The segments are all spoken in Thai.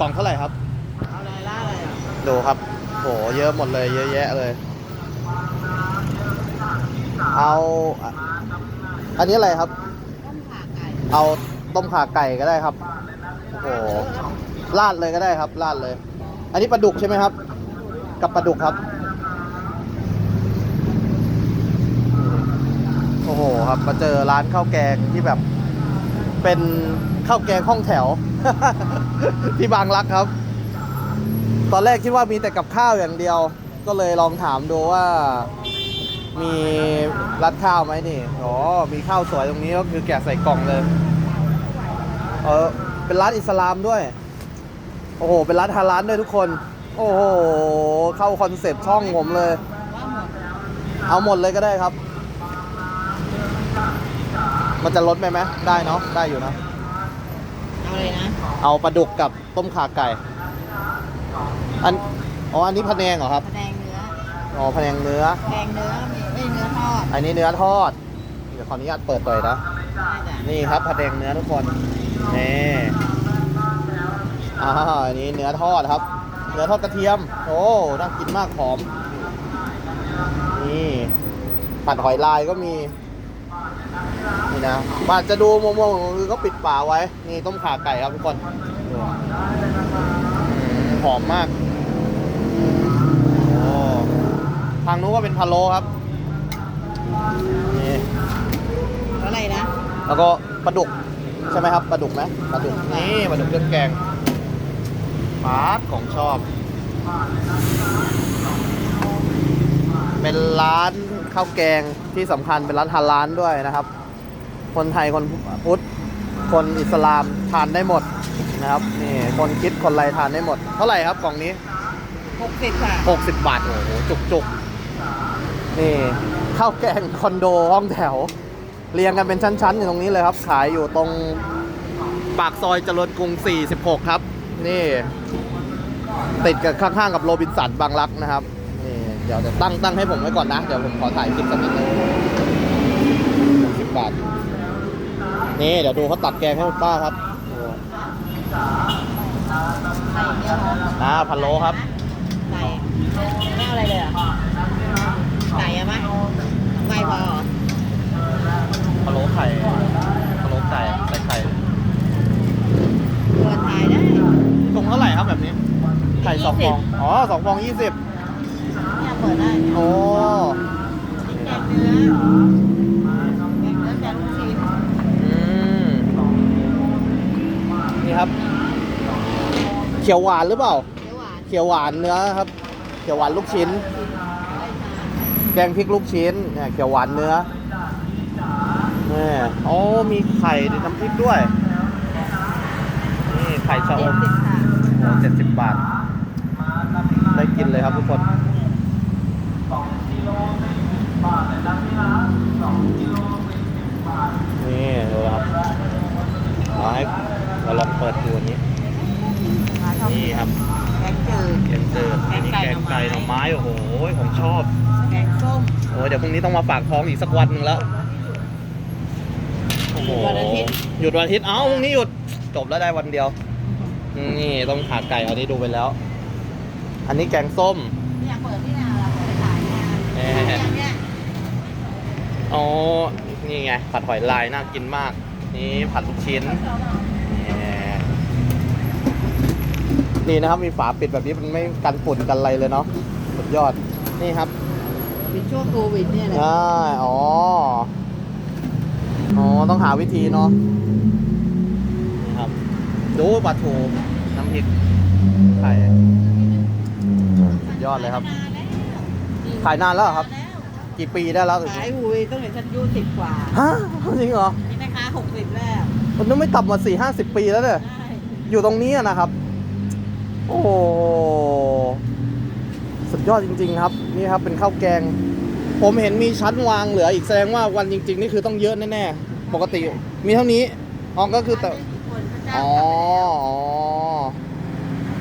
กล่องเท่าไหร่ครับ เอาอะไรล่าอะไรอะดูครับโหเยอะหมดเลย เยอะแยะเลย เอาอะอันนี้อะไรครับ ต้มขาไก่เอาต้มข่าไก่ก็ได้ครับโอ้โหราดเลยก็ได้ครับราดเลย อันนี้ปลาดุกใช่ไหมครับ กับปลาดุกครับ โอ้โหครับมาเจอร้านข้าวแกงที่แบบ เป็นข้าวแกงห้องแถว ที่บางรักครับ ตอนแรกคิดว่ามีแต่กับข้าวอย่างเดียว ก็เลยลองถามดูว่า มีรัดข้าวไหมนี่อ๋อมีข้าวสวยตรงนี้ก็คือแกะใส่กล่องเลยเออเป็นร้านอิสลามด้วย โอ้โห เป็นร้านฮาลาลด้วยทุกคน โอ้โห เข้าคอนเซปต์ช่องผมเลย เอาหมดเลยก็ได้ครับ มันจะลดไหมไหมได้เนาะ ได้อยู่นะ อาเลยนะเอาปลาดุกกับต้มข่าไก่ อัน อ๋อ อันนี้พะแนงเหรอครับแผนงเนื้ออ๋อพะแนงเนื้อแผนงเนื้อมีไม่เนื้อทอดอันนี้เนื้อทอด เดี๋ยวขออนุญาตเปิดหน่อยนะ ได้จ้ะนี่ครับผัดแดงเนื้อทุกคน นี่อ่าอันนี้เนื้อทอดครับ เนื้อทอดกระเทียม โอ้ น่ากินมากหอม นี่ ผัดหอยลายก็มี นี่นะมันอาจจะดูมัวๆคือเขาปิดฝาไว้ นี่ต้มข่าไก่ครับทุกคนดูอืมหอมมากโอ้ทางนู้นก็เป็นพะโล้ครับนี่แล้วอะไรนะ แล้วก็ปลาดุกใช่ไหมครับปลาดุกไหมปลาดุกนี่ปลาดุกเครื่องแกงปาร์ตของชอบ เป็นร้าน ข้าวแกงที่สำคัญเป็นร้านฮาลาลด้วยนะครับ คนไทยคนพุทธคนอิสลามทานได้หมดนะครับนี่คนคิดคนไรทานได้หมด เท่าไหร่ครับกล่องนี้ หกสิบค่ะ60 บาท โอ้โห จุกจุกๆนี่ข้าวแกงคอนโดห้องแถว เรียงกันเป็นชั้น ๆ อยู่ตรงนี้เลยครับ ขายอยู่ตรงปากซอยเจริญกรุง 46 ครับ นี่ ติดกับข้างๆกับโรบินสันบางรักนะครับนี่ เดี๋ยวเดี๋ยวตั้งตั้งให้ผมไว้ก่อนนะ เดี๋ยวผมขอถ่ายคลิปสักนิดนึง60บาท นี่เดี๋ยวดูเขาตักแกงให้คุณป้าครับโอ้ไข่เดียวเหรออ่าพะโล้ครับไก่ไม่เอาอะไรเลยเหรอไก่อะไหมไก่พอเหรอพะโล้ไข่พะโล้ไก่ใส่ไข่เปิดถ่ายได้ตรงเท่าไหร่ครับแบบนี้ ไข่สองฟอง อ๋อสองฟองยี่สิบเนี่ยเปิดได้โอ้แกงเนื้อแกงเนื้อแกงลูกชิ้นอืมนี่ครับ เขียวหวานหรือเปล่า เขียวหวานเขียวหวานเนื้อครับ เขียวหวานลูกชิ้น แกงพริกลูกชิ้นเนี่ยเขียวหวานเนื้อนี่โอ้มีไข่ในน้ำพริกด้วย นี่ไข่ชะอเจ็ดมสิบค่ะโอ้เจ็ดสิบบาท ได้กินเลยครับทุกคนนี่ดูนะครับเราให้เราลองเปิดดูอันนี้ นี่ครับ แกงจืด แกงเจออันนี้แกง ไก่หน่อไม้โอ้โหผมชอบแกงส้มโอ้ยเดี๋ยวพรุ่งนี้ต้องมาฝากท้องอีกสักวันหนึ่งแล้วโอ้โหวันอาทิตย์หยุดวันอาทิตย์เอ้าพรุ่งนี้หยุดจบแล้วได้วันเดียว นี่ต้องขาไก่อันนี้ดูไปแล้ว อันนี้แกงส้มเนี่ยเปิดที่นาเราเปิดขายงานเอ๊ะเนี่ยเนี่ยอ๋อนี่ไงผัดหอยลายน่ากินมาก นี่ผัดลูกชิ้น นี่นะครับมีฝาปิดแบบนี้มันไม่กันฝุ่นกันอะไรเลยเนาะสุดยอดนี่ครับเป็นช่วงโควิดเนี่ยแหละใช่อ๋ออ๋อต้องหาวิธีเนาะนี่ครับ ดูปลาทูน้ำพริกไข่สุดยอดเลยครับ ขายนานแล้วเหรอครับ กี่ปีได้แล้วถึงขายหุยตั้งแต่ฉันอายุสิบกว่าฮะจริงเหรอนี่นะคะหกสิบแล้วมันต้องไม่ต่ำกว่าสี่ห้าสิบปีแล้วเนี่ยได้อยู่ตรงนี้อะนะครับ โอ้โหสุดยอดจริง ๆ ครับ นี่ครับเป็นข้าวแกง ผมเห็นมีชั้นวางเหลืออีกแสดงว่าวันจริง ๆ นี่คือต้องเยอะแน่ๆปกติ มีเท่านี้อ๋อก็คือแต่คนพระเจ้าอ๋ออ๋อ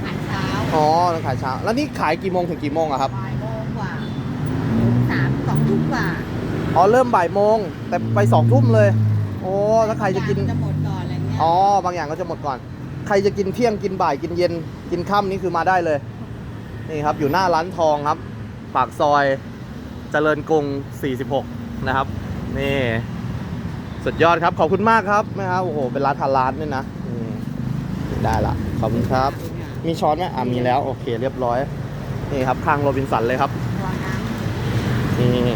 ขายเช้าอ๋อขายเช้า แล้วนี่ขายกี่โมงถึงกี่โมงอะครับบ่ายโมงกว่าสามสองทุ่มกว่าอ๋อเริ่มบ่ายโมง แต่ไปสองทุ่มเลย โอ้ถ้าใครจะกินจะหมดก่อนอะไรเงี้ยอ๋อบางอย่างก็จะหมดก่อน ใครจะกินเที่ยงกินบ่ายกินเย็น กินค่ำนี่คือมาได้เลย นี่ครับอยู่หน้าร้านทองครับ ปากซอยเจริญกรุง 46 นะครับ นี่ สุดยอดครับ ขอบคุณมากครับนะครับโอ้โหเป็นร้านทานร้านด้วยนะอืมได้ละขอบคุณครับ มีช้อนไหมอ่ามีแล้ว โอเค เรียบร้อย นี่ครับข้างโรบินสันเลยครับระวังน้ำนี่